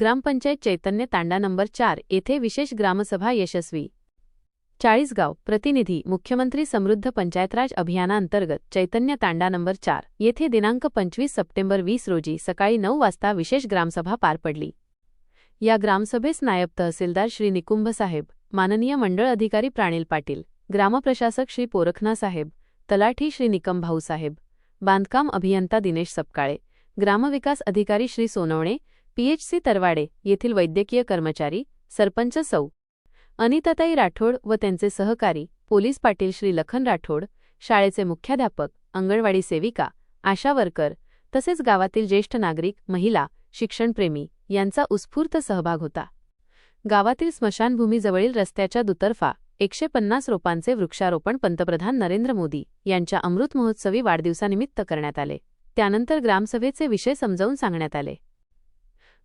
ग्रामपंचायत चैतन्य तांडा number चार येथे विशेष ग्रामसभा यशस्वी. चाळीसगाव प्रतिनिधी मुख्यमंत्री समृद्ध पंचायतराज अभियानांतर्गत चैतन्य तांडा नंबर चार येथे दिनांक पंचवीस सप्टेंबर वीस रोजी सकाळी नऊ वाजता विशेष ग्रामसभा पार पडली. या ग्रामसभेस नायब तहसीलदार श्री निकुंभ साहेब माननीय मंडळ अधिकारी प्राणिल पाटील ग्रामप्रशासक श्री पोरखना साहेब तलाठी श्री निकम भाऊ साहेब बांधकाम अभियंता दिनेश सपकाळे ग्रामविकास अधिकारी श्री सोनवणे पीएचसी तरवाडे येथील वैद्यकीय कर्मचारी सरपंच सौ. अनिताताई राठोड व त्यांचे सहकारी पोलीस पाटील श्री लखन राठोड शाळेचे मुख्याध्यापक अंगणवाडी सेविका आशा वर्कर तसेच गावातील ज्येष्ठ नागरिक महिला शिक्षणप्रेमी यांचा उत्स्फूर्त सहभाग होता. गावातील स्मशानभूमीजवळील रस्त्याच्या दुतर्फा एकशे पन्नास रोपांचे वृक्षारोपण पंतप्रधान नरेंद्र मोदी यांच्या अमृत महोत्सवी वाढदिवसानिमित्त करण्यात आले. त्यानंतर ग्रामसभेचे विषय समजावून सांगण्यात आले.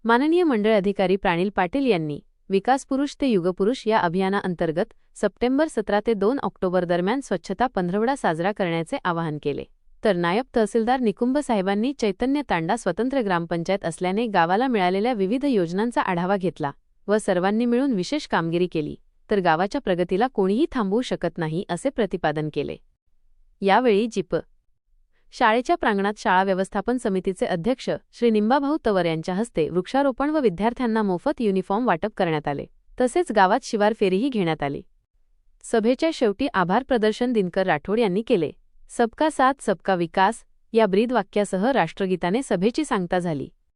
माननीय मंडळ अधिकारी प्राणिल पाटील यांनी विकासपुरुष ते युगपुरुष या अभियानाअंतर्गत सप्टेंबर सतरा ते दोन ऑक्टोबर दरम्यान स्वच्छता पंधरवडा साजरा करण्याचे आवाहन केले. तर नायब तहसीलदार निकुंभ साहेबांनी चैतन्य तांडा स्वतंत्र ग्रामपंचायत असल्याने गावाला मिळालेल्या विविध योजनांचा आढावा घेतला व सर्वांनी मिळून विशेष कामगिरी केली. तर गावाच्या प्रगतीला कोणीही थांबवू शकत नाही असे प्रतिपादन केले. यावेळी जिप शाळेच्या प्रांगणात शाळा व्यवस्थापन समितीचे अध्यक्ष श्री निंबाभाऊ तवर यांच्या हस्ते वृक्षारोपण व विद्यार्थ्यांना मोफत युनिफॉर्म वाटप करण्यात आले. तसेच गावात शिवार फेरीही घेण्यात आली. सभेच्या शेवटी आभार प्रदर्शन दिनकर राठोड यांनी केले. सबका साथ सबका विकास या ब्रीद वाक्यासह राष्ट्रगीताने सभेची सांगता झाली.